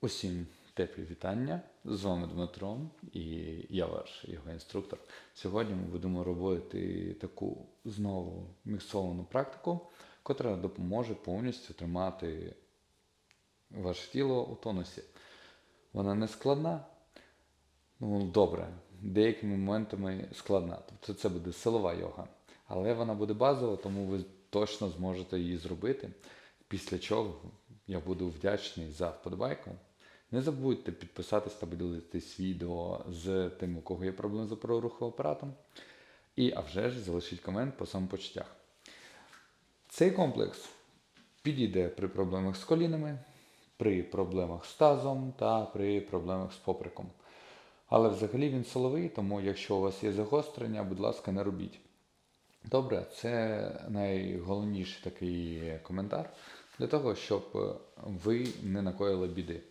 Усім теплі вітання. З вами Дмитро і я ваш його інструктор. Сьогодні ми будемо робити таку знову міксовану практику, котра допоможе повністю тримати ваше тіло у тонусі. Вона не складна, ну добре, деякими моментами складна. Тобто це буде силова йога. Але вона буде базова, тому ви точно зможете її зробити. Після чого я буду вдячний за вподобайку. Не забудьте підписатись та поділитись відео з тим, у кого є проблеми з опороруховим апаратом. І, а вже ж, залишіть комент по самопочуттях. Цей комплекс підійде при проблемах з колінами, при проблемах з тазом та при проблемах з поприком. Але взагалі він силовий, тому якщо у вас є загострення, будь ласка, не робіть. Добре, це найголовніший такий коментар для того, щоб ви не накоїли біди.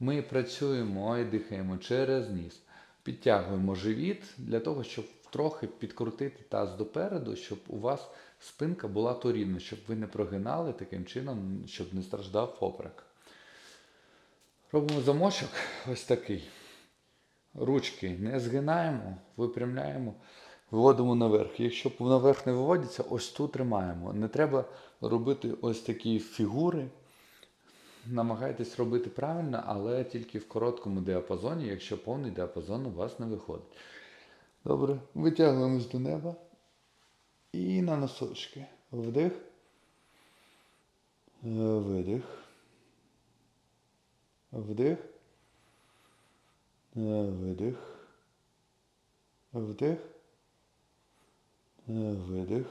Ми працюємо і дихаємо через ніс, підтягуємо живіт для того, щоб трохи підкрутити таз допереду, щоб у вас спинка була торівна, щоб ви не прогинали таким чином, щоб не страждав поперек. Робимо замочок ось такий. Ручки не згинаємо, випрямляємо, виводимо наверх. Якщо наверх не виводиться, ось тут тримаємо. Не треба робити ось такі фігури. Намагайтесь робити правильно, але тільки в короткому діапазоні, якщо повний діапазон у вас не виходить. Добре, витягуємось до неба. І на носочки. Вдих. Е, Видих. Вдих. Е, Видих. Вдих. Е, Видих.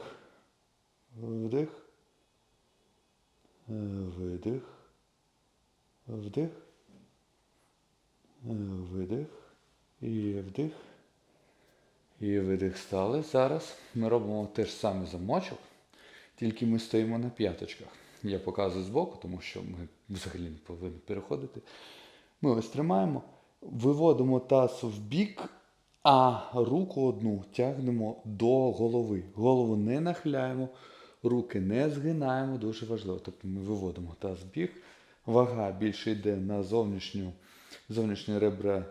Вдих. Видих. Вдих. Е, Видих. І вдих. І видих стали. Зараз ми робимо те ж саме замочок, тільки ми стоїмо на п'яточках. Я показую збоку, тому що ми взагалі не повинні переходити. Ми ось тримаємо, виводимо таз в бік, а руку одну тягнемо до голови. Голову не нахиляємо, руки не згинаємо, дуже важливо. Тобто ми виводимо таз в бік, вага більше йде на зовнішню, зовнішнє ребра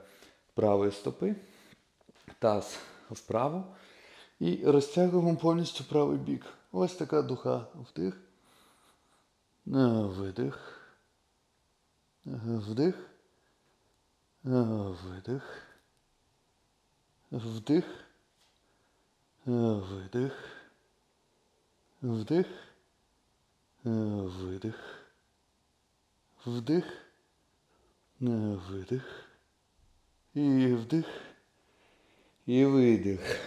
правої стопи, таз вправо і розтягуємо повністю правий бік. Ось така духа. Вдих. Е, Видих. Е, Вдих. Е, Видих. Вдих. Видих. Вдих. Е, Видих. Вдих. Видих. І вдих. І видих.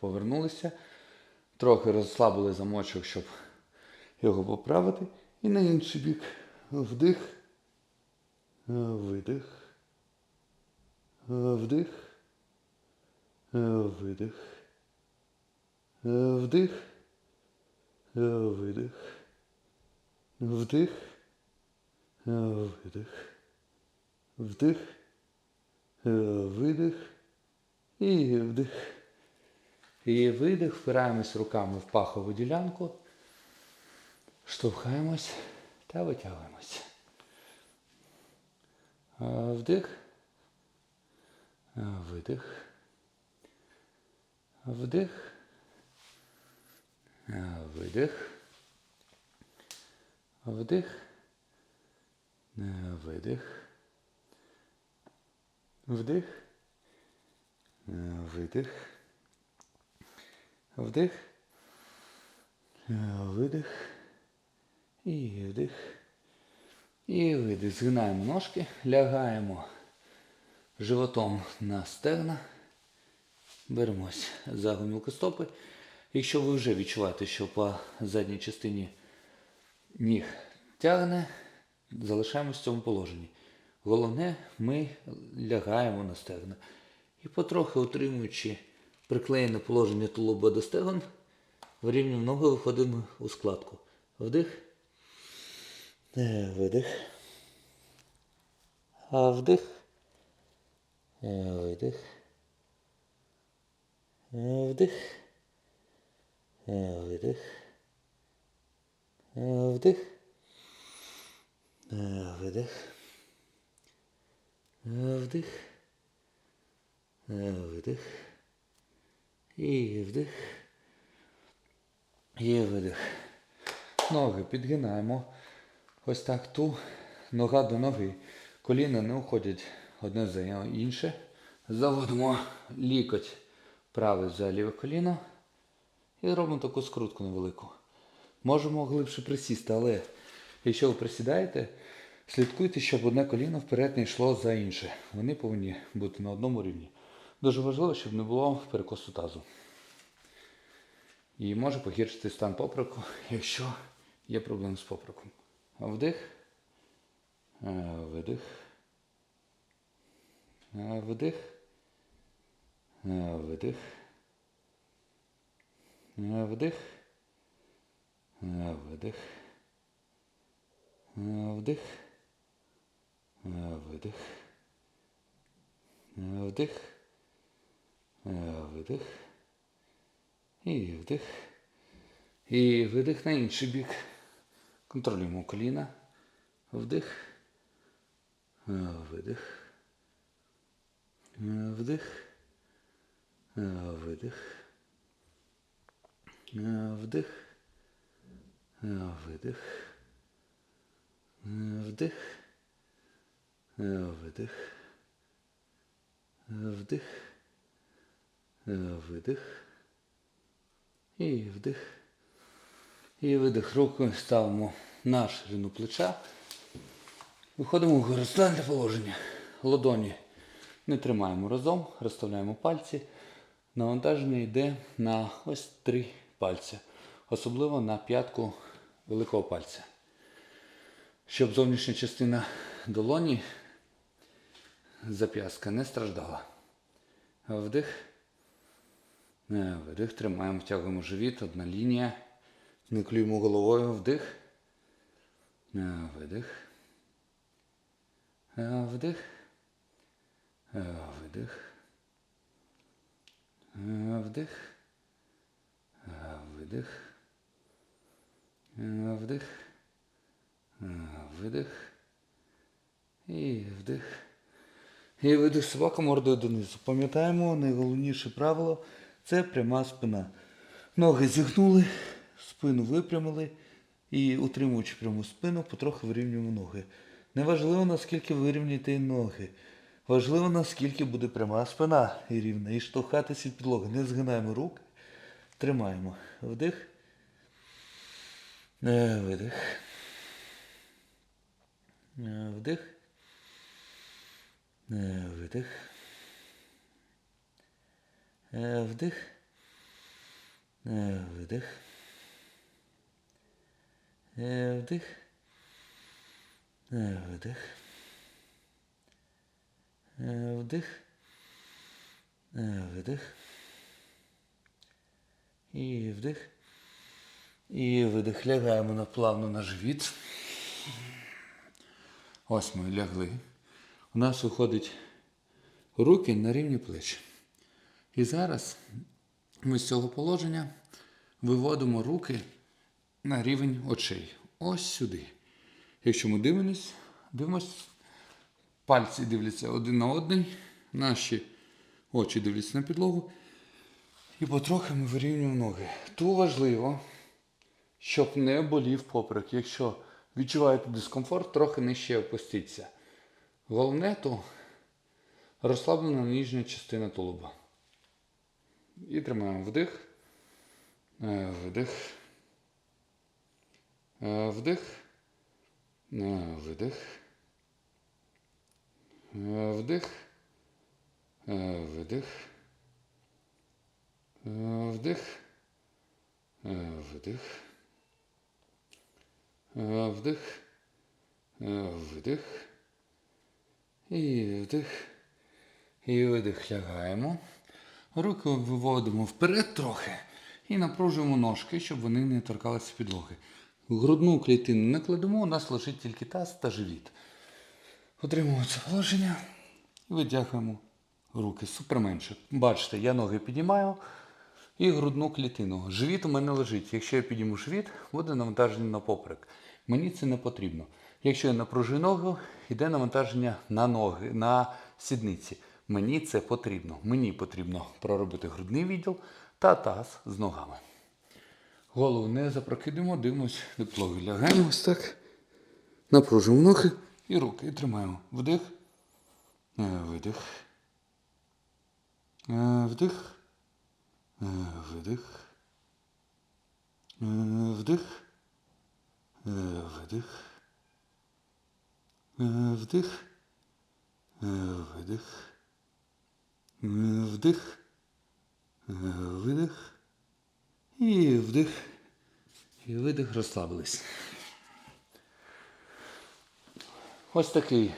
Повернулися. Трохи розслабили замочок, щоб його поправити. І на інший бік. Вдих. Е, Видих. Е, Вдих. Е, Видих. Вдих. Е, Видих. Вдих. Е, Видих. Вдих. Е, Видих. І вдих. І видих. Впираємось руками в пахову ділянку. Штовхаємось та витягуємось. Е, Вдих. Видих. Вдих. Видих. Вдих. Е, Видих. Вдих. Е, Видих. Вдих. Е, Видих. І вдих. І видих. Згинаємо ножки, лягаємо животом на стегна. Беремось за гомілки стопи. Якщо ви вже відчуваєте, що по задній частині ніг тягне, залишаємось в цьому положенні. Головне, ми лягаємо на стегна. І потрохи утримуючи приклеєне положення тулуба до стегон, вирівнюємо ноги, виходимо у складку. Вдих. Е, Видих. А вдих. Е, Видих. Е, Вдих. Видих. Вдих. Е, Видих. Вдих. Е, Видих. І вдих. І видих. Ноги підгинаємо. Ось так ту. Нога до ноги. Коліна не уходять одне за інше. Заводимо лікоть правий за ліве коліно. І робимо таку скрутку невелику. Можемо глибше присісти, але якщо ви присідаєте, слідкуйте, щоб одне коліно вперед не йшло за інше. Вони повинні бути на одному рівні. Дуже важливо, щоб не було перекосу тазу. І може погіршити стан поприку, якщо є проблеми з поприком. Вдих. Е, Видих. Е, Вдих. Е, Видих. Е, Вдих. Е, Вдих. Е, Видих. Е, Вдих. Видих. І вдих. І видих на інший бік. Контролюємо коліна. Вдих. Видих. Вдих. Видих. Вдих. Видих. Вдих. Видих. Вдих. Видих. І вдих. І видих. Руку ставимо на ширину плеча. Виходимо в горизонтальне положення. Ладоні не тримаємо разом, розставляємо пальці. Навантаження йде на ось три пальці. Особливо на п'ятку великого пальця. Щоб зовнішня частина долоні зап'ястка не страждала. Вдих. Е, Видих, тримаємо, втягуємо живіт, одна лінія. Не клюємо головою, вдих. Е, Видих. Е, Вдих. Видих. Вдих. Видих. Е, Вдих. Видих. І вдих. І видих собака мордою донизу. Пам'ятаємо, найголовніше правило це пряма спина. Ноги зігнули, спину випрямили і, утримуючи пряму спину, потроху вирівнюємо ноги. Неважливо, наскільки вирівняєте ноги. Важливо, наскільки буде пряма спина і рівна. І штовхатися від підлоги. Не згинаємо рук. Тримаємо. Вдих. Е, Видих. Е, Вдих. Е, Видих. Е, Вдих. Видих. Вдих. Вдих. Е, Видих. І вдих. І видих. Лягаємо на плавно на живіт. Ось ми лягли. У нас виходить руки на рівні плеч. І зараз ми з цього положення виводимо руки на рівень очей. Ось сюди. Якщо ми дивимось, дивимось, пальці дивляться один на один, наші очі дивляться на підлогу. І потрохи ми вирівнюємо ноги. Тут важливо, щоб не болів поперек. Якщо відчуваєте дискомфорт, трохи нижче опустіться. Головне то розслаблена нижня частина тулуба. І тримаємо вдих, видих, вдих, видих, вдих, видих, вдих, видих, е, вдих, видих. І вдих. І видих лягаємо. Руки виводимо вперед трохи і напружуємо ножки, щоб вони не торкалися підлоги. Грудну клітину не кладемо, у нас лежить тільки таз та живіт. Отримуємо це положення і витягуємо руки суперменше. Бачите, я ноги піднімаю і грудну клітину. Живіт у мене лежить. Якщо я підніму живіт, буде навантаження на поперек. Мені це не потрібно. Якщо я напружую ногу, йде навантаження на ноги, на сідниці. Мені це потрібно. Мені потрібно проробити грудний відділ та таз з ногами. Голову не запрокидуємо, дивимось до підлоги. Лягаємо ось так. Напружуємо ноги і руки. І тримаємо. Вдих. Е, Видих. Е, Е, Видих. Е, Вдих. Е, Видих. Вдих. Видих. Вдих. Видих. І вдих. І видих розслабились. Ось такий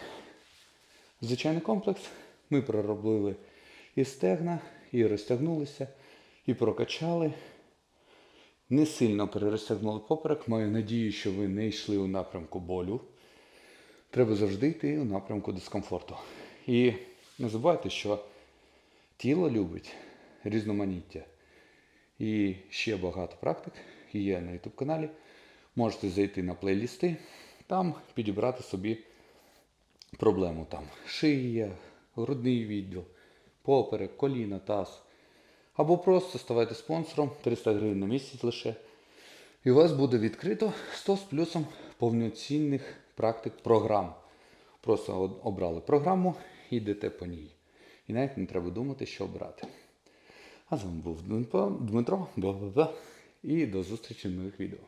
звичайний комплекс. Ми проробили і стегна, і розтягнулися, і прокачали. Не сильно перерозтягнули поперек. Маю надію, що ви не йшли у напрямку болю. Треба завжди йти у напрямку дискомфорту. І не забувайте, що тіло любить різноманіття. І ще багато практик є на YouTube каналі. Можете зайти на плейлісти, там підібрати собі проблему. Там шия, грудний відділ, поперек, коліна, таз. Або просто ставайте спонсором 300 гривень на місяць лише. І у вас буде відкрито 100 з плюсом повноцінних практик програм. Просто обрали програму і йдете по ній. І навіть не треба думати, що обрати. А з вами був Дмитро, Дмитро, і до зустрічі в нових відео.